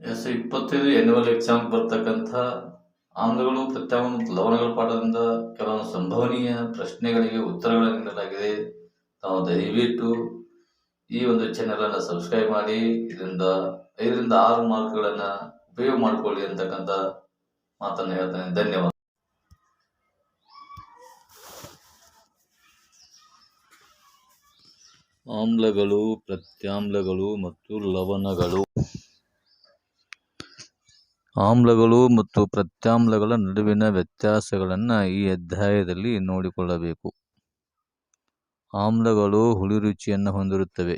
S ಇಪ್ಪತ್ತೈದು annual exam ಬರ್ತಕ್ಕಂಥ ಆಮ್ಲಗಳು ಪ್ರತ್ಯಾಮ್ಲ ಮತ್ತು ಲವಣಗಳ ಪಾಠದಿಂದ ಕೆಲವೊಂದು ಸಂಭವನೀಯ ಪ್ರಶ್ನೆಗಳಿಗೆ ಉತ್ತರಗಳನ್ನು ನೀಡಲಾಗಿದೆ. ತಾವು ದಯವಿಟ್ಟು ಈ ಒಂದು ಚಾನೆಲನ್ನು ಸಬ್ಸ್ಕ್ರೈಬ್ ಮಾಡಿ, ಇದರಿಂದ ಐದರಿಂದ ಆರು ಮಾರ್ಕ್ಗಳನ್ನು ಉಪಯೋಗ ಮಾಡಿಕೊಳ್ಳಿ ಅಂತಕ್ಕಂಥ ಮಾತನ್ನು ಹೇಳ್ತೇನೆ ಧನ್ಯವಾದ. ಆಮ್ಲಗಳು, ಪ್ರತ್ಯಾಮ್ಲಗಳು ಮತ್ತು ಲವಣಗಳು. ಆಮ್ಲಗಳು ಮತ್ತು ಪ್ರತ್ಯಾಮ್ಲಗಳ ನಡುವಿನ ವ್ಯತ್ಯಾಸಗಳನ್ನು ಈ ಅಧ್ಯಾಯದಲ್ಲಿ ನೋಡಿಕೊಳ್ಳಬೇಕು. ಆಮ್ಲಗಳು ಹುಳಿ ರುಚಿಯನ್ನು ಹೊಂದಿರುತ್ತವೆ.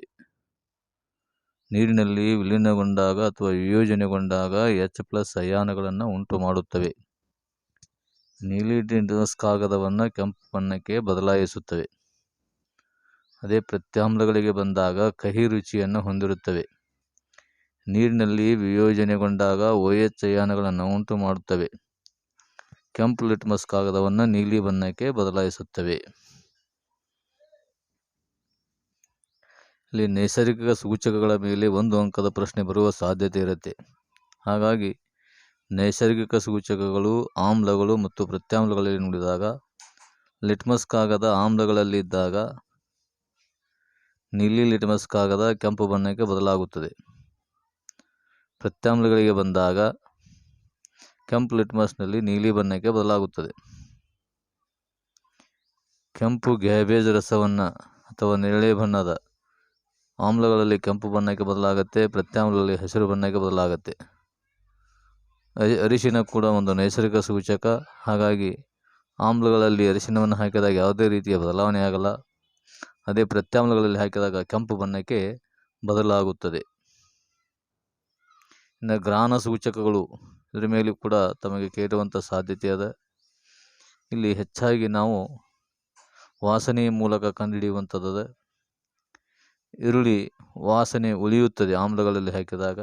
ನೀರಿನಲ್ಲಿ ವಿಲೀನಗೊಂಡಾಗ ಅಥವಾ ವಿಯೋಜನೆಗೊಂಡಾಗ ಎಚ್ ಪ್ಲಸ್ ಅಯಾನಗಳನ್ನು ಉಂಟು ಮಾಡುತ್ತವೆ ನೀಲಿ ಡಿಂಡಸ್ ಕಾಗದವನ್ನು ಕೆಂಪು ಬಣ್ಣಕ್ಕೆ ಬದಲಾಯಿಸುತ್ತವೆ. ಅದೇ ಪ್ರತ್ಯಾಮ್ಲಗಳಿಗೆ ಬಂದಾಗ ಕಹಿ ರುಚಿಯನ್ನು ಹೊಂದಿರುತ್ತವೆ. ನೀರಿನಲ್ಲಿ ವಿಯೋಜನೆಗೊಂಡಾಗ ಓ ಎಚ್ ಅಯಾನುಗಳನ್ನು ಉಂಟು ಮಾಡುತ್ತವೆ ಕೆಂಪು ಲಿಟ್ಮಸ್ ಕಾಗದವನ್ನು ನೀಲಿ ಬಣ್ಣಕ್ಕೆ ಬದಲಾಯಿಸುತ್ತವೆ. ಇಲ್ಲಿ ನೈಸರ್ಗಿಕ ಸೂಚಕಗಳ ಮೇಲೆ ಒಂದು ಅಂಕದ ಪ್ರಶ್ನೆ ಬರುವ ಸಾಧ್ಯತೆ ಇರುತ್ತೆ. ಹಾಗಾಗಿ ನೈಸರ್ಗಿಕ ಸೂಚಕಗಳು, ಆಮ್ಲಗಳು ಮತ್ತು ಪ್ರತ್ಯಾಮ್ಲಗಳಲ್ಲಿ ನೋಡಿದಾಗ, ಲಿಟ್ಮಸ್ ಕಾಗದ ಆಮ್ಲಗಳಲ್ಲಿ ಇದ್ದಾಗ, ನೀಲಿ ಲಿಟ್ಮಸ್ ಕಾಗದ ಕೆಂಪು ಬಣ್ಣಕ್ಕೆ ಬದಲಾಗುತ್ತದೆ. ಪ್ರತ್ಯಾಮ್ಲಗಳಿಗೆ ಬಂದಾಗ ಕೆಂಪು ಲಿಟ್ಮಸ್ನಲ್ಲಿ ನೀಲಿ ಬಣ್ಣಕ್ಕೆ ಬದಲಾಗುತ್ತದೆ. ಕೆಂಪು ಗ್ಯಾಬೇಜ್ ರಸವನ್ನು ಅಥವಾ ನೇರಳೆ ಬಣ್ಣದ ಆಮ್ಲಗಳಲ್ಲಿ ಕೆಂಪು ಬಣ್ಣಕ್ಕೆ ಬದಲಾಗುತ್ತೆ ಪ್ರತ್ಯಾಮ್ಲಗಳಲ್ಲಿ ಹಸಿರು ಬಣ್ಣಕ್ಕೆ ಬದಲಾಗುತ್ತೆ. ಅರಿಶಿನ ಕೂಡ ಒಂದು ನೈಸರ್ಗಿಕ ಸೂಚಕ. ಹಾಗಾಗಿ ಆಮ್ಲಗಳಲ್ಲಿ ಅರಿಶಿನವನ್ನು ಹಾಕಿದಾಗ ಯಾವುದೇ ರೀತಿಯ ಬದಲಾವಣೆ ಆಗಲ್ಲ. ಅದೇ ಪ್ರತ್ಯಾಮ್ಲಗಳಲ್ಲಿ ಹಾಕಿದಾಗ ಕೆಂಪು ಬಣ್ಣಕ್ಕೆ ಬದಲಾಗುತ್ತದೆ. ಇನ್ನು ಗ್ರಾನ ಸೂಚಕಗಳು ಇದರ ಮೇಲೂ ಕೂಡ ತಮಗೆ ಕೇಳುವಂಥ ಸಾಧ್ಯತೆ ಅದ. ಇಲ್ಲಿ ಹೆಚ್ಚಾಗಿ ನಾವು ವಾಸನೆಯ ಮೂಲಕ ಕಂಡುಹಿಡಿಯುವಂಥದ್ದು ಈರುಳ್ಳಿ ವಾಸನೆ ಉಳಿಯುತ್ತದೆ ಆಮ್ಲಗಳಲ್ಲಿ ಹಾಕಿದಾಗ.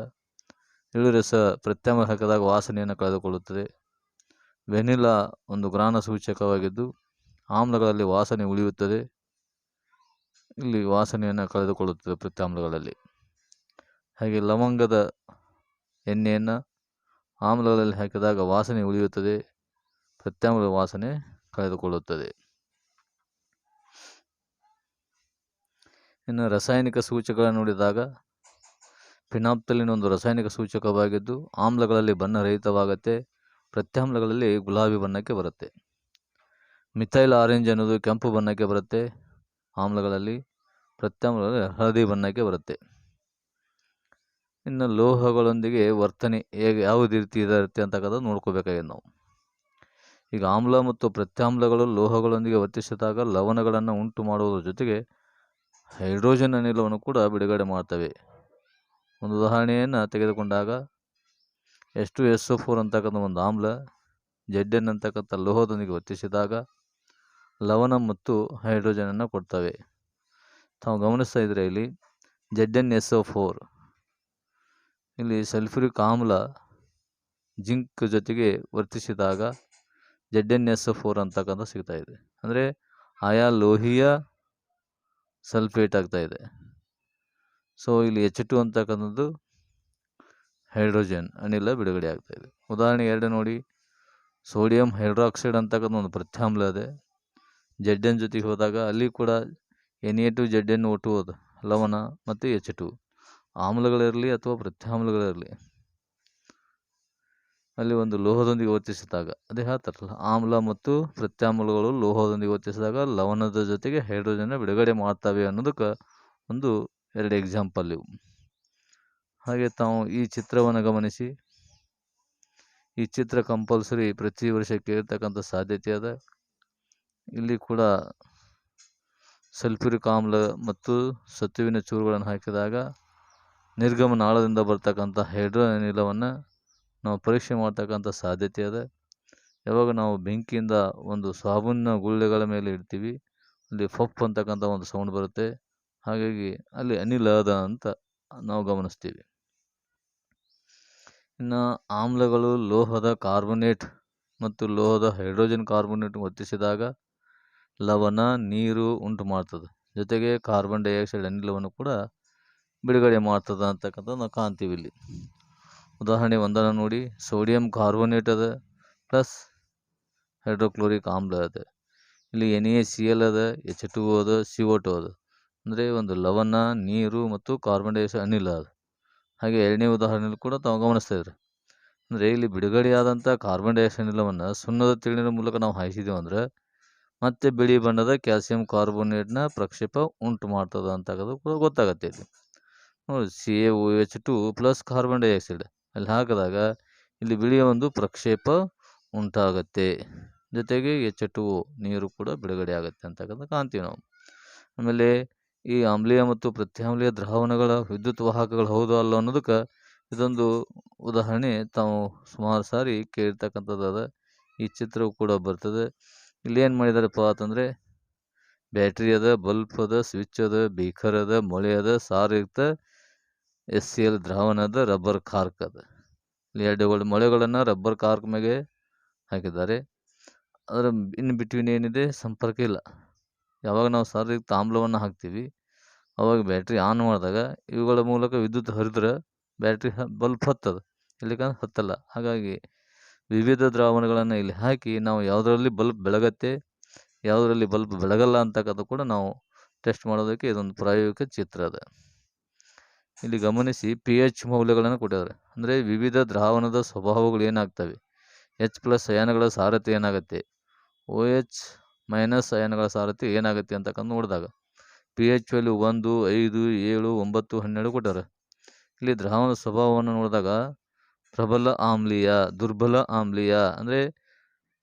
ರಸ ಪ್ರತ್ಯಾಮ್ಲ ಹಾಕಿದಾಗ ವಾಸನೆಯನ್ನು ಕಳೆದುಕೊಳ್ಳುತ್ತದೆ. ವೆನಿಲಾ ಒಂದು ಗ್ರಾನ ಸೂಚಕವಾಗಿದ್ದು ಆಮ್ಲಗಳಲ್ಲಿ ವಾಸನೆ ಉಳಿಯುತ್ತದೆ. ಇಲ್ಲಿ ವಾಸನೆಯನ್ನು ಕಳೆದುಕೊಳ್ಳುತ್ತದೆ ಪ್ರತ್ಯಾಮ್ಲಗಳಲ್ಲಿ. ಹಾಗೆ ಲವಂಗದ ಎಣ್ಣೆಯನ್ನು ಆಮ್ಲಗಳಲ್ಲಿ ಹಾಕಿದಾಗ ವಾಸನೆ ಉಳಿಯುತ್ತದೆ. ಪ್ರತ್ಯಾಮ್ಲದ ವಾಸನೆ ಕಳೆದುಕೊಳ್ಳುತ್ತದೆ. ಇನ್ನು ರಾಸಾಯನಿಕ ಸೂಚಕಗಳನ್ನು ನೋಡಿದಾಗ ಫಿನಾಪ್ತಲಿನ ಒಂದು ರಾಸಾಯನಿಕ ಸೂಚಕವಾಗಿದ್ದು, ಆಮ್ಲಗಳಲ್ಲಿ ಬಣ್ಣ ರಹಿತವಾಗುತ್ತೆ, ಪ್ರತ್ಯಾಮ್ಲಗಳಲ್ಲಿ ಗುಲಾಬಿ ಬಣ್ಣಕ್ಕೆ ಬರುತ್ತೆ. ಮಿಥೈಲ್ ಆರೆಂಜ್ ಅನ್ನೋದು ಕೆಂಪು ಬಣ್ಣಕ್ಕೆ ಬರುತ್ತೆ, ಆಮ್ಲಗಳಲ್ಲಿ ಪ್ರತ್ಯಾಮ್ಲಗಳಲ್ಲಿ ಹಳದಿ ಬಣ್ಣಕ್ಕೆ ಬರುತ್ತೆ. ಇನ್ನು ಲೋಹಗಳೊಂದಿಗೆ ವರ್ತನೆ ಹೇಗೆ, ಯಾವುದೇ ರೀತಿ ಇರುತ್ತೆ ಅಂತಕ್ಕಂಥದ್ದು ನೋಡ್ಕೋಬೇಕಾಗಿದೆ ನಾವು. ಈಗ ಆಮ್ಲ ಮತ್ತು ಪ್ರತ್ಯಾಮ್ಲಗಳು ಲೋಹಗಳೊಂದಿಗೆ ವರ್ತಿಸಿದಾಗ ಲವಣಗಳನ್ನು ಉಂಟು ಮಾಡುವುದರ ಜೊತೆಗೆ ಹೈಡ್ರೋಜನ್ ಅನಿಲವನ್ನು ಕೂಡ ಬಿಡುಗಡೆ ಮಾಡ್ತವೆ ಒಂದು ಉದಾಹರಣೆಯನ್ನು ತೆಗೆದುಕೊಂಡಾಗ ಎಸ್ ಟು ಎಸ್ ಫೋರ್ ಅಂತಕ್ಕಂಥ ಒಂದು ಆಮ್ಲ, ಜೆಡ್ ಎನ್ ಅಂತಕ್ಕಂಥ ಲೋಹದೊಂದಿಗೆ ವರ್ತಿಸಿದಾಗ ಲವಣ ಮತ್ತು ಹೈಡ್ರೋಜನನ್ನು ಕೊಡ್ತವೆ. ತಾವು ಗಮನಿಸ್ತಾ ಇದ್ದರೆ ಇಲ್ಲಿ? Z N S O four. ಇಲ್ಲಿ ಸಲ್ಫ್ಯೂರಿಕ್ ಆಮ್ಲ ಜಿಂಕ್ ಜೊತೆಗೆ ವರ್ತಿಸಿದಾಗ ಜೆಡ್ ಎನ್ ಎಸ್ ಫೋರ್ ಅಂತಕ್ಕಂಥ ಸಿಗ್ತಾ ಇದೆ. ಅಂದರೆ ಆಯಾ ಲೋಹೀಯ ಸಲ್ಫೇಟ್ ಆಗ್ತಾ ಇದೆ. ಸೊ ಇಲ್ಲಿ ಎಚ್ ಟು ಅಂತಕ್ಕಂಥದ್ದು ಹೈಡ್ರೋಜನ್ ಅನಿಲ ಬಿಡುಗಡೆ ಆಗ್ತಾ ಇದೆ. ಉದಾಹರಣೆ ಎರಡು ನೋಡಿ. ಸೋಡಿಯಂ ಹೈಡ್ರಾಕ್ಸೈಡ್ ಅಂತಕ್ಕಂಥ ಒಂದು ಪ್ರತ್ಯಾಮ್ಲ ಇದೆ. ಜೆಡ್ ಎನ್ ಜೊತೆಗೆ ಹೋದಾಗ ಅಲ್ಲಿ ಕೂಡ N A two Z N O two ಅದು, ಲವಣ ಮತ್ತು ಎಚ್ ಟು ಆಮ್ಲಗಳಿರಲಿ ಅಥವಾ ಪ್ರತ್ಯಾಮ್ಲಗಳಿರಲಿ ಅಲ್ಲಿ ಒಂದು ಲೋಹದೊಂದಿಗೆ ವರ್ತಿಸಿದಾಗ, ಅದೇ ಹೇಳ್ತಾರಲ್ಲ, ಆಮ್ಲ ಮತ್ತು ಪ್ರತ್ಯಾಮ್ಲಗಳು ಲೋಹದೊಂದಿಗೆ ವರ್ತಿಸಿದಾಗ ಲವಣದ ಜೊತೆಗೆ ಹೈಡ್ರೋಜನ್ ಬಿಡುಗಡೆ ಮಾಡ್ತವೆ ಅನ್ನೋದಕ್ಕೆ ಒಂದು ಎರಡು ಎಕ್ಸಾಂಪಲ್ ಇವು. ಹಾಗೆ ತಾವು ಈ ಚಿತ್ರವನ್ನು ಗಮನಿಸಿ. ಈ ಚಿತ್ರ ಕಂಪಲ್ಸರಿ ಪ್ರತಿ ವರ್ಷ ಇರ್ತಕ್ಕಂಥ ಸಾಧ್ಯತೆ ಅದ. ಇಲ್ಲಿ ಕೂಡ ಸಲ್ಫ್ಯೂರಿಕ್ ಆಮ್ಲ ಮತ್ತು ಸತುವಿನ ಚೂರುಗಳನ್ನು ಹಾಕಿದಾಗ ನಿರ್ಗಮನ ಆಳದಿಂದ ಬರ್ತಕ್ಕಂಥ ಹೈಡ್ರೋ ಅನಿಲವನ್ನು ನಾವು ಪರೀಕ್ಷೆ ಮಾಡ್ತಕ್ಕಂಥ ಸಾಧ್ಯತೆ ಇದೆ. ಯಾವಾಗ ನಾವು ಬೆಂಕಿಯಿಂದ ಒಂದು ಸಾಬೂನಿನ ಗುಳ್ಳೆಗಳ ಮೇಲೆ ಇಡ್ತೀವಿ, ಅಲ್ಲಿ ಫಪ್ ಅಂತಕ್ಕಂಥ ಒಂದು ಸೌಂಡ್ ಬರುತ್ತೆ. ಹಾಗಾಗಿ ಅಲ್ಲಿ ಅನಿಲ ಅದ ಅಂತ ನಾವು ಗಮನಿಸ್ತೀವಿ. ಇನ್ನು ಆಮ್ಲಗಳು ಲೋಹದ ಕಾರ್ಬೊನೇಟ್ ಮತ್ತು ಲೋಹದ ಹೈಡ್ರೋಜನ್ ಕಾರ್ಬೊನೇಟ್ ಒತ್ತಿಸಿದಾಗ ಲವಣ, ನೀರು ಉಂಟು ಮಾಡ್ತದೆ. ಜೊತೆಗೆ ಕಾರ್ಬನ್ ಡೈಆಕ್ಸೈಡ್ ಅನಿಲವನ್ನು ಕೂಡ ಬಿಡುಗಡೆ ಮಾಡ್ತದೆ ಅಂತಕ್ಕಂಥದ್ದು ನಾವು ಕಾಣ್ತೀವಿ ಇಲ್ಲಿ. ಉದಾಹರಣೆ ಒಂದನ್ನು ನೋಡಿ ಸೋಡಿಯಂ ಕಾರ್ಬೋನೇಟ್ ಅದ ಪ್ಲಸ್ ಹೈಡ್ರೋಕ್ಲೋರಿಕ್ ಆಮ್ಲ ಅದ. ಇಲ್ಲಿ ಎನ್ ಎ ಸಿ ಎಲ್ ಅದ ಎಚ್ ಟು ಅದ ಸಿ ಒ ಟು ಅದ. ಅಂದರೆ ಒಂದು ಲವಣ, ನೀರು ಮತ್ತು ಕಾರ್ಬನ್ ಡೈಆಕ್ಸೈಡ್ ಅನಿಲ ಅದು. ಹಾಗೆ ಎರಡನೇ ಉದಾಹರಣೆಯಲ್ಲಿ ಕೂಡ ತಾವು ಗಮನಿಸ್ತಾ ಇದ್ರಿ. ಅಂದರೆ ಇಲ್ಲಿ ಬಿಡುಗಡೆಯಾದಂಥ ಕಾರ್ಬನ್ ಡೈಆಕ್ಸೈಡ್ ಅನಿಲವನ್ನು ಸುಣ್ಣದ ತಿಳಿನ ಮೂಲಕ ನಾವು ಹಾಯಿಸಿದೆವು ಅಂದ್ರೆ ಮತ್ತೆ ಬಿಳಿ ಬಣ್ಣದ ಕ್ಯಾಲ್ಸಿಯಂ ಕಾರ್ಬೋನೇಟ್ನ ಪ್ರಕ್ಷೇಪ ಉಂಟು ಮಾಡ್ತದೆ ಅಂತಕ್ಕದು ಕೂಡ ಗೊತ್ತಾಗತ್ತೆ ಇಲ್ಲಿ. C A O H two plus carbon dioxide ಅಲ್ಲಿ ಹಾಕಿದಾಗ ಇಲ್ಲಿ ಬಿಳಿಯ ಒಂದು ಪ್ರಕ್ಷೇಪ ಉಂಟಾಗತ್ತೆ. ಜೊತೆಗೆ ಎಚ್ ಟು ನೀರು ಕೂಡ ಬಿಡುಗಡೆ ಆಗುತ್ತೆ ಅಂತಕ್ಕಂಥ ಕಾಣ್ತೀವಿ ನಾವು. ಆಮೇಲೆ ಈ ಆಮ್ಲೀಯ ಮತ್ತು ಪ್ರತ್ಯಾಮ್ಲೀಯ ದ್ರಾವಣಗಳ ವಿದ್ಯುತ್ ವಾಹಕಗಳು ಹೌದು ಅಲ್ಲ ಅನ್ನೋದಕ್ಕೆ ಇದೊಂದು ಉದಾಹರಣೆ ತಾವು ಸುಮಾರು ಸಾರಿ ಕೇಳಿರ್ತಕ್ಕಂಥದ್ದು ಅದ ಈ ಚಿತ್ರವು ಕೂಡ ಬರ್ತದೆ. ಇಲ್ಲಿ ಏನು ಮಾಡಿದಾರಪ್ಪ ಅಂತಂದರೆ ಬ್ಯಾಟ್ರಿ ಅದ, ಬಲ್ಪ್ ಅದ, ಸ್ವಿಚ್ ಅದ, ಬೀಕರ್ ಅದ, ಮೊಳೆ ಅದ ಸಾರಯುಕ್ತ ಎಸ್ ಸಿ ಎಲ್ ದ್ರಾವಣ ಅದ ರಬ್ಬರ್ ಕಾರ್ಕ್ ಅದ. ಇಲ್ಲಿ ಎರಡು ಮೊಳೆಗಳನ್ನು ರಬ್ಬರ್ ಕಾರ್ಕ್ ಮೇಲೆ ಹಾಕಿದ್ದಾರೆ. ಅದರ ಇನ್ ಬಿಟ್ವೀನ್ ಏನಿದೆ ಸಂಪರ್ಕ ಇಲ್ಲ. ಯಾವಾಗ ನಾವು ಸಾರಿಗೆ ತಾಮ್ಲವನ್ನು ಹಾಕ್ತೀವಿ, ಅವಾಗ ಬ್ಯಾಟ್ರಿ ಆನ್ ಮಾಡಿದಾಗ ಇವುಗಳ ಮೂಲಕ ವಿದ್ಯುತ್ ಹರಿದ್ರೆ ಬ್ಯಾಟ್ರಿ ಬಲ್ಪ್ ಹತ್ತದ. ಇಲ್ಲಿಕಂದ್ರೆ ಹತ್ತಲ್ಲ. ಹಾಗಾಗಿ ವಿವಿಧ ದ್ರಾವಣಗಳನ್ನು ಇಲ್ಲಿ ಹಾಕಿ ನಾವು ಯಾವುದರಲ್ಲಿ ಬಲ್ಬ್ ಬೆಳಗತ್ತೆ, ಯಾವುದರಲ್ಲಿ ಬಲ್ಬ್ ಬೆಳಗಲ್ಲ ಅಂತಕ್ಕದ್ದು ಕೂಡ ನಾವು ಟೆಸ್ಟ್ ಮಾಡೋದಕ್ಕೆ ಇದೊಂದು ಪ್ರಾಯೋಗಿಕ ಚಿತ್ರ ಅದ. ಇಲ್ಲಿ ಗಮನಿಸಿ ಪಿ ಎಚ್ ಮೌಲ್ಯಗಳನ್ನು ಕೊಟ್ಟಿದ್ದಾರೆ. ಅಂದರೆ ವಿವಿಧ ದ್ರಾವಣದ ಸ್ವಭಾವಗಳು ಏನಾಗ್ತವೆ? ಎಚ್ ಪ್ಲಸ್ ಅಯಾನಗಳ ಸಾರಥ್ಯ ಏನಾಗುತ್ತೆ? ಓ ಎಚ್ ಮೈನಸ್ ಅಯಾನಗಳ ಸಾರಥ್ಯ ಏನಾಗುತ್ತೆ ಅಂತಕ್ಕಂಥ ನೋಡಿದಾಗ ಪಿ ಎಚ್ ವ್ಯಾಲ್ಯೂ ಒಂದು, ಐದು, ಏಳು, ಒಂಬತ್ತು, ಹನ್ನೆರಡು ಕೊಟ್ಟಾರೆ ಇಲ್ಲಿ ದ್ರಾವಣದ ಸ್ವಭಾವವನ್ನು ನೋಡಿದಾಗ ಪ್ರಬಲ ಆಮ್ಲೀಯ, ದುರ್ಬಲ ಆಮ್ಲೀಯ, ಅಂದರೆ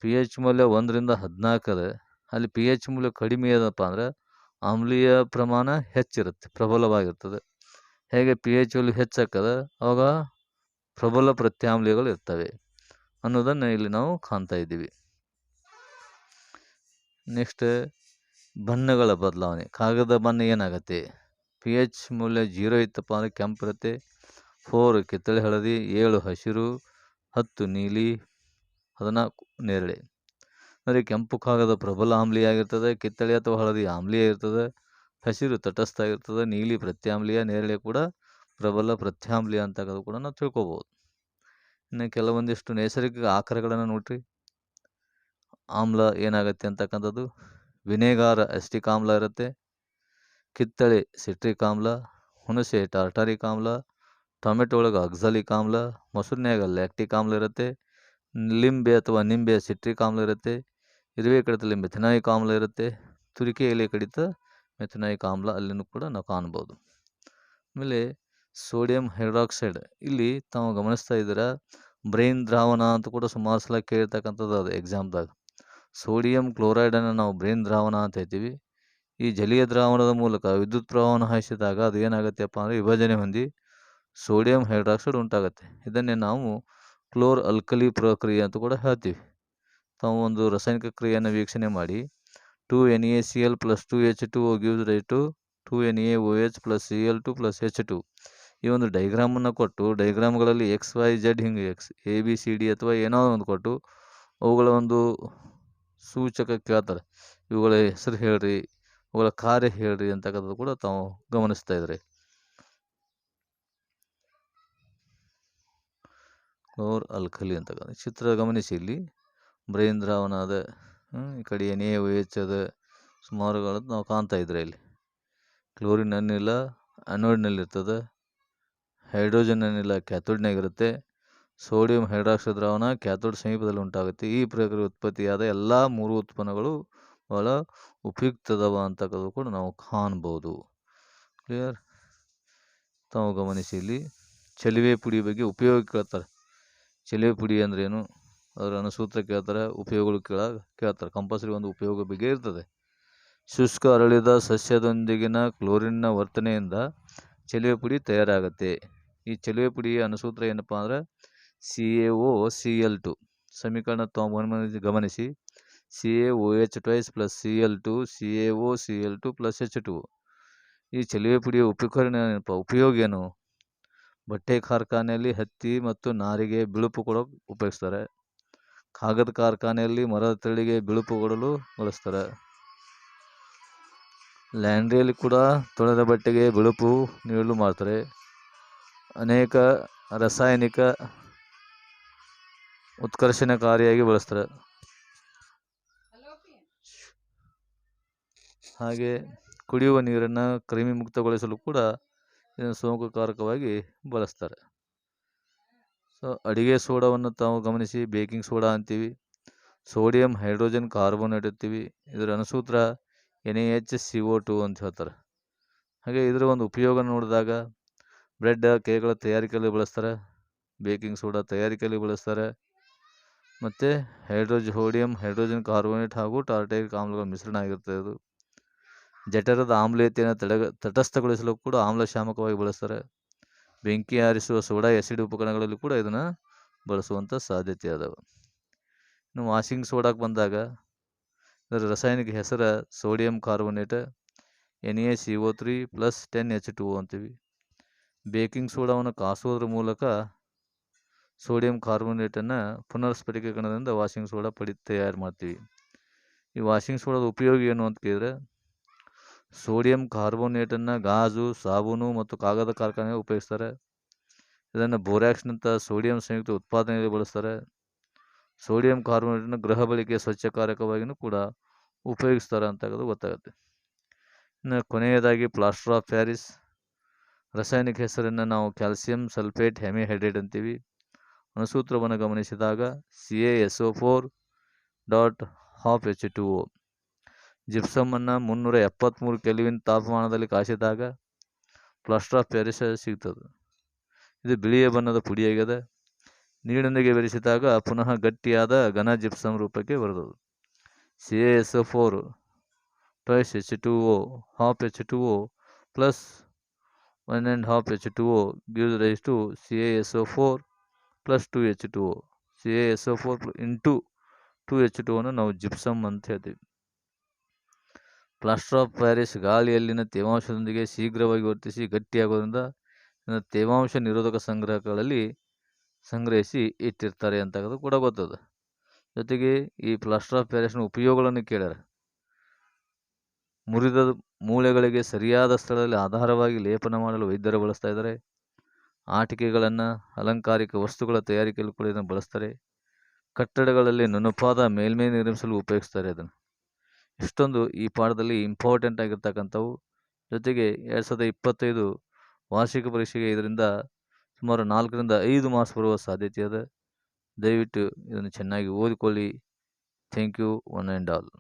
ಪಿ ಎಚ್ ಮೌಲ್ಯ ಒಂದರಿಂದ ಹದಿನಾಲ್ಕು ಅದೇ. ಅಲ್ಲಿ ಪಿ ಎಚ್ ಮೌಲ್ಯ ಕಡಿಮೆ ಅದಪ್ಪ ಅಂದ್ರೆ ಆಮ್ಲೀಯ ಪ್ರಮಾಣ ಹೆಚ್ಚಿರುತ್ತೆ, ಪ್ರಬಲವಾಗಿರ್ತದೆ. ಹೇಗೆ ಪಿ ಎಚ್ ವ್ಯಾಲ್ಯೂ ಹೆಚ್ಚಾಕದ ಅವಾಗ ಪ್ರಬಲ ಪ್ರತ್ಯಾಮ್ಲಗಳು ಇರ್ತವೆ ಅನ್ನೋದನ್ನು ಇಲ್ಲಿ ನಾವು ಕಾಣ್ತಾ ಇದ್ದೀವಿ. ನೆಕ್ಸ್ಟ್ ಬಣ್ಣಗಳ ಬದಲಾವಣೆ, ಕಾಗದ ಬಣ್ಣ ಏನಾಗುತ್ತೆ? ಪಿ ಎಚ್ ಮೌಲ್ಯ ಜೀರೋ ಇತ್ತಪ್ಪ ಅಂದರೆ ಕೆಂಪು ಇರುತ್ತೆ. ಫೋರ್ ಕಿತ್ತಳೆ ಹಳದಿ, ಏಳು, ಹಸಿರು, ಹತ್ತು, ನೀಲಿ, ಹದಿನಾಲ್ಕು, ನೇರಳೆ. ಅಂದರೆ ಕೆಂಪು ಕಾಗದ ಪ್ರಬಲ ಆಮ್ಲೀಯ ಆಗಿರ್ತದೆ ಕಿತ್ತಳೆ ಅಥವಾ ಹಳದಿ ಆಮ್ಲೀಯ ಇರ್ತದೆ ಹಸಿರು ತಟಸ್ಥ ಇರ್ತದೆ, ನೀಲಿ ಪ್ರತ್ಯಾಮ್ಲೀಯ, ನೇರಳೆ ಕೂಡ ಪ್ರಬಲ ಪ್ರತ್ಯಾಮ್ಲೀಯ ಅಂತ ಕೂಡ ನಾವು ತಿಳ್ಕೊಬೋದು. ಇನ್ನು ಕೆಲವೊಂದಿಷ್ಟು ನೈಸರ್ಗಿಕ ಆಕಾರಗಳನ್ನು ನೋಡ್ರಿ. ಆಮ್ಲ ಏನಾಗುತ್ತೆ ಅಂತಕ್ಕಂಥದ್ದು? ವಿನೆಗಾರ, ಎಸ್ಟಿಕ್ ಆಮ್ಲ ಇರುತ್ತೆ. ಕಿತ್ತಳೆ, ಸಿಟ್ರಿಕ್ ಆಮ್ಲ. ಹುಣಸೆ, ಟಾರ್ಟಾರಿಕ್ ಆಮ್ಲ. ಟೊಮೆಟೊ ಒಳಗೆ ಅಕ್ಸಲಿಕ್ ಆಮ್ಲ. ಮೊಸರಿನ್ಯಾಗ ಲ್ಯಾಕ್ಟಿಕ್ ಆಮ್ಲ ಇರುತ್ತೆ. ಲಿಂಬೆ ಅಥವಾ ನಿಂಬೆ, ಸಿಟ್ರಿಕ್ ಆಮ್ಲ ಇರುತ್ತೆ. ಇರುವೆ ಲಿಂಬೆ ಮೆಥನಾಯಿಕ್ ಆಮ್ಲ ಇರುತ್ತೆ. ತುರಿಕೆ ಎಲೆ ಕಡಿತ ಮೆಥನಾಯಿಕ್ ಆಮ್ಲ ಅಲ್ಲಿನೂ ಕೂಡ ನಾವು ಕಾಣ್ಬೋದು. ಆಮೇಲೆ ಸೋಡಿಯಂ ಹೈಡ್ರಾಕ್ಸೈಡ್, ಇಲ್ಲಿ ತಾವು ಗಮನಿಸ್ತಾ ಇದ್ದೀರಾ, ಬ್ರೈನ್ ದ್ರಾವಣ ಅಂತ ಕೂಡ ಸುಮಾರು ಸಲ ಕೇಳ್ತಕ್ಕಂಥದ್ದು ಅದು ಎಕ್ಸಾಮ್ದಾಗ. ಸೋಡಿಯಂ ಕ್ಲೋರೈಡನ್ನು ನಾವು ಬ್ರೈನ್ ದ್ರಾವಣ ಅಂತ ಹೇಳ್ತೀವಿ. ಈ ಜಲೀಯ ದ್ರಾವಣದ ಮೂಲಕ ವಿದ್ಯುತ್ ಪ್ರವಾಹವನ್ನು ಹಾಯಿಸಿದಾಗ ಅದು ಏನಾಗುತ್ತೆಪ್ಪ ಅಂದರೆ ವಿಭಜನೆ ಹೊಂದಿ ಸೋಡಿಯಂ ಹೈಡ್ರಾಕ್ಸೈಡ್ ಉಂಟಾಗುತ್ತೆ. ಇದನ್ನೇ ನಾವು ಕ್ಲೋರ್ ಅಲ್ಕಲಿ ಪ್ರಕ್ರಿಯೆ ಅಂತ ಕೂಡ ಹೇಳ್ತೀವಿ. ತಾವು ಒಂದು ರಾಸಾಯನಿಕ ಕ್ರಿಯೆಯನ್ನು ವೀಕ್ಷಣೆ ಮಾಡಿ two N A C L plus two H two gives rise to two N A O H plus C L two plus H two ಈ ಒಂದು ಡೈಗ್ರಾಮನ್ನು ಕೊಟ್ಟು ಡೈಗ್ರಾಮ್ಗಳಲ್ಲಿ ಎಕ್ಸ್ ವೈ ಜೆಡ್ ಹಿಂಗೆ X A B C D ಅಥವಾ ಏನೋ ಒಂದು ಕೊಟ್ಟು ಅವುಗಳ ಒಂದು ಸೂಚಕ ಕೇಳ್ತಾರೆ. ಇವುಗಳ ಹೆಸರು ಹೇಳ್ರಿ ಅವುಗಳ ಕಾರ್ಯ ಹೇಳ್ರಿ ಅಂತಕ್ಕಂಥದ್ದು ಕೂಡ ತಾವು ಗಮನಿಸ್ತಾ ಇದ್ರಿ. ಕ್ಲೋರ್ ಅಲ್ಕಲಿ ಅಂತಕ್ಕಂಥ ಚಿತ್ರ ಗಮನಿಸಿ ಇಲ್ಲಿ. ಬ್ರೈನ್ ಅದ ಈ ಕಡೆ ಎನ್ ಎ ಎಚ್ ಅದ ನಾವು ಕಾಣ್ತಾ ಇದ್ರೆ ಇಲ್ಲಿ. ಕ್ಲೋರಿನ್ ಅನಿಲ ಇರ್ತದೆ. ಹೈಡ್ರೋಜನ್ ಅನಿಲ ಕ್ಯಾಥೋಡ್ನಾಗಿರುತ್ತೆ ಸೋಡಿಯಂ ಹೈಡ್ರಾಕ್ಸೈಡ್ ದ್ರಾವಣ ಕ್ಯಾಥೋಡ್ ಸಮೀಪದಲ್ಲಿ ಉಂಟಾಗುತ್ತೆ. ಈ ಪ್ರಕ್ರಿಯೆ ಉತ್ಪತ್ತಿಯಾದ ಎಲ್ಲ ಮೂರು ಉತ್ಪನ್ನಗಳು ಭಾಳ ಉಪಯುಕ್ತದವ ಅಂತಕ್ಕದ್ದು ಕೂಡ ನಾವು ಕಾಣ್ಬೋದು. ಕ್ಲಿಯರ್ ತಾವು ಗಮನಿಸಿ ಇಲ್ಲಿ. ಚಲುವೆ ಪುಡಿ ಬಗ್ಗೆ ಉಪಯೋಗ ಕೇಳ್ತಾರೆ ಚಲಿವೆ ಪುಡಿ ಅಂದ್ರೇನು? ಅದರ ಅನುಸೂತ್ರ ಕೇಳ್ತಾರೆ, ಉಪಯೋಗಗಳು ಕೇಳ, ಕೇಳ್ತಾರೆ. ಕಂಪಲ್ಸರಿ ಒಂದು ಉಪಯೋಗ ಬಗ್ಗೆ ಇರ್ತದೆ. ಶುಷ್ಕ ಅರಳಿದ ಸಸ್ಯದೊಂದಿಗಿನ ಕ್ಲೋರಿನ್ನ ವರ್ತನೆಯಿಂದ ಚೆಲುವೆ ಪುಡಿ ತಯಾರಾಗುತ್ತೆ. ಈ ಚೆಲುವೆ ಪುಡಿಯ ಅನುಸೂತ್ರ ಏನಪ್ಪ ಅಂದ್ರೆ C A O C L two ಸಮೀಕರಣ ಗಮನಿಸಿ ಗಮನಿಸಿ. C A O H twice plus C L two C A O C L two plus H two ಈ ಚೆಲುವೆ ಪುಡಿಯ ಉಪಕರಣ ಏನಪ್ಪ? ಉಪಯೋಗ ಏನು? ಬಟ್ಟೆ, ಕಾರ್ಖಾನೆಯಲ್ಲಿ ಹತ್ತಿ ಮತ್ತು ನಾರಿಗೆ ಬಿಳುಪು ಕೊಡೋಕೆ ಉಪಯೋಗಿಸ್ತಾರೆ. ಕಾಗದ ಕಾರ್ಖಾನೆಯಲ್ಲಿ ಮರದ ತಳಿಗೆ ಬಿಳುಪು ಕೊಡಲು ಬಳಸ್ತಾರೆ. ಲ್ಯಾಂಡ್ರಿಯಲ್ಲಿ ಕೂಡ ತೊಳೆದ ಬಟ್ಟೆಗೆ ಬಿಳುಪು ನೀಡಲು ಮಾಡ್ತಾರೆ. ಅನೇಕ ರಾಸಾಯನಿಕ ಉತ್ಕರ್ಷಣಕಾರಿಯಾಗಿ ಬಳಸ್ತಾರೆ. ಹಾಗೆ ಕುಡಿಯುವ ನೀರನ್ನು ಕ್ರಿಮಿ ಮುಕ್ತಗೊಳಿಸಲು ಕೂಡ ಇದನ್ನು ಸೋಂಕುಕಾರಕವಾಗಿ ಬಳಸ್ತಾರೆ. ಸೊ ಅಡಿಗೆ ಸೋಡಾವನ್ನು ತಾವು ಗಮನಿಸಿ ಬೇಕಿಂಗ್ ಸೋಡಾ ಅಂತೀವಿ. ಸೋಡಿಯಂ ಹೈಡ್ರೋಜನ್ ಕಾರ್ಬೋನೇಟ್ ಅಂತೀವಿ. ಇದರ ಅನುಸೂತ್ರ N A H C O two ಅಂತ ಹೇಳ್ತಾರೆ. ಹಾಗೆ ಇದರ ಒಂದು ಉಪಯೋಗ ನೋಡಿದಾಗ ಬ್ರೆಡ್ ಕೇಕ್ಗಳ ತಯಾರಿಕೆಯಲ್ಲಿ ಬಳಸ್ತಾರೆ. ಬೇಕಿಂಗ್ ಸೋಡಾ ತಯಾರಿಕೆಯಲ್ಲಿ ಬಳಸ್ತಾರೆ. ಮತ್ತು ಹೈಡ್ರೋಜ್ ಹೋಡಿಯಂ ಹೈಡ್ರೋಜನ್ ಕಾರ್ಬೋನೇಟ್ ಹಾಗೂ ಟಾರ್ಟೈಕ್ ಆಮ್ಲಗಳ ಮಿಶ್ರಣ ಆಗಿರ್ತದೆ ಇದು. ಜಠರದ ಆಮ್ಲೀಯತೆಯನ್ನು ತಡೆಗ, ತಟಸ್ಥಗೊಳಿಸಲು ಕೂಡ ಆಮ್ಲಶಾಮಕವಾಗಿ ಬಳಸ್ತಾರೆ. ಬೆಂಕಿ ಆರಿಸುವ ಸೋಡಾ ಎಸಿಡ್ ಉಪಕರಣಗಳಲ್ಲಿ ಕೂಡ ಇದನ್ನು ಬಳಸುವಂಥ ಸಾಧ್ಯತೆ ಅದಾವ ಇನ್ನು ವಾಷಿಂಗ್ ಸೋಡಾಕ್ಕೆ ಬಂದಾಗ ಇದರ ರಾಸಾಯನಿಕ ಹೆಸರು sodium carbonate N A C O three plus ten H two ಅಂತೀವಿ. ಬೇಕಿಂಗ್ ಸೋಡಾವನ್ನು ಕಾಸುವುದರ ಮೂಲಕ ಸೋಡಿಯಂ ಕಾರ್ಬೋನೇಟನ್ನು ಪುನರ್ಸ್ಫಟಿಕೀಕರಣದಿಂದ ವಾಷಿಂಗ್ ಸೋಡಾ ಪಡಿ, ತಯಾರು ಮಾಡ್ತೀವಿ. ಈ ವಾಷಿಂಗ್ ಸೋಡಾದ ಉಪಯೋಗ ಏನು ಅಂತ ಕೇಳಿದ್ರೆ ಸೋಡಿಯಂ ಕಾರ್ಬೋನೇಟನ್ನು ಗಾಜು, ಸಾಬೂನು ಮತ್ತು ಕಾಗದ ಕಾರ್ಖಾನೆಗೆ ಉಪಯೋಗಿಸ್ತಾರೆ. ಇದನ್ನು ಬೋರ್ಯಾಕ್ಸ್ನಂಥ ಸೋಡಿಯಂ ಸಂಯುಕ್ತ ಉತ್ಪಾದನೆಯಲ್ಲಿ ಬಳಸ್ತಾರೆ. ಸೋಡಿಯಂ ಕಾರ್ಬೋನೇಟನ್ನು ಗೃಹ ಬಳಕೆಯ ಸ್ವಚ್ಛಕಾರಕವಾಗಿಯೂ ಕೂಡ ಉಪಯೋಗಿಸ್ತಾರೆ ಅಂತಕ್ಕದ್ದು ಗೊತ್ತಾಗುತ್ತೆ. ಇನ್ನು ಕೊನೆಯದಾಗಿ ಪ್ಲಾಸ್ಟರ್ ಆಫ್ ಪ್ಯಾರಿಸ್. ರಾಸಾಯನಿಕ ಹೆಸರನ್ನು ನಾವು ಕ್ಯಾಲ್ಸಿಯಂ ಸಲ್ಫೇಟ್ ಹೆಮಿಹೈಡ್ರೇಟ್ ಅಂತೀವಿ. ಅಣುಸೂತ್ರವನ್ನು ಗಮನಿಸಿದಾಗ C A S O four dot half H two O ಜಿಪ್ಸಮನ್ನು ಮುನ್ನೂರ ಎಪ್ಪತ್ತ್ಮೂರು ಕೆಲ್ವಿನ್ ತಾಪಮಾನದಲ್ಲಿ ಕಾಸಿದಾಗ ಪ್ಲಾಸ್ಟರ್ ಆಫ್ ಪ್ಯಾರಿಸ್ ಸಿಗ್ತದೆ. ಇದು ಬಿಳಿಯ ಬಣ್ಣದ ಪುಡಿಯಾಗಿದೆ. ನೀರಿನೊಂದಿಗೆ ಬೆರೆಸಿದಾಗ ಪುನಃ ಗಟ್ಟಿಯಾದ ಘನ ಜಿಪ್ಸಮ್ ರೂಪಕ್ಕೆ ಬರುತ್ತದೆ. C A S four twice H two O, half H two O plus one and half H two O gives rise to C A S O four plus two H two O. C A S O four into two H two ಅನ್ನು ನಾವು gypsum ಅಂತ ಹೇಳ್ತೀವಿ. Plaster of Paris ಗಾಳಿಯಲ್ಲಿನ ತೇವಾಂಶದೊಂದಿಗೆ ಶೀಘ್ರವಾಗಿ ವರ್ತಿಸಿ ಗಟ್ಟಿಯಾಗೋದ್ರಿಂದ ತೇವಾಂಶ ನಿರೋಧಕ ಸಂಗ್ರಹಗಳಲ್ಲಿ ಸಂಗ್ರಹಿಸಿ ಇಟ್ಟಿರ್ತಾರೆ ಅಂತ ಕೂಡ ಗೊತ್ತದ. ಜೊತೆಗೆ ಈ ಪ್ಲಾಸ್ಟರ್ ಆಫ್ ಪ್ಯಾರಿಸ್ನ ಉಪಯೋಗಗಳನ್ನು ಕೇಳ್ಯಾರ. ಮುರಿದ ಮೂಳೆಗಳಿಗೆ ಸರಿಯಾದ ಸ್ಥಳದಲ್ಲಿ ಆಧಾರವಾಗಿ ಲೇಪನ ಮಾಡಲು ವೈದ್ಯರು ಬಳಸ್ತಾ ಇದ್ದಾರೆ. ಆಟಿಕೆಗಳನ್ನು ಅಲಂಕಾರಿಕ ವಸ್ತುಗಳ ತಯಾರಿಕೆಯಲ್ಲಿ ಕೂಡ ಇದನ್ನು ಬಳಸ್ತಾರೆ. ಕಟ್ಟಡಗಳಲ್ಲಿ ನುಣುಪಾದ ಮೇಲ್ಮೈ ನಿರ್ಮಿಸಲು ಉಪಯೋಗಿಸ್ತಾರೆ ಅದನ್ನು. ಇಷ್ಟೊಂದು ಈ ಪಾಠದಲ್ಲಿ ಇಂಪಾರ್ಟೆಂಟ್ ಆಗಿರ್ತಕ್ಕಂಥವು. ಜೊತೆಗೆ ಎರಡು ಸಾವಿರದ ಇಪ್ಪತ್ತೈದು ವಾರ್ಷಿಕ ಪರೀಕ್ಷೆಗೆ ಇದರಿಂದ ಸುಮಾರು ನಾಲ್ಕರಿಂದ ಐದು ಮಾರ್ಕ್ಸ್ ಬರುವ ಸಾಧ್ಯತೆ ಇದೆ. ದಯವಿಟ್ಟು ಇದನ್ನು ಚೆನ್ನಾಗಿ ಓದಿಕೊಳ್ಳಿ. Thank you one and all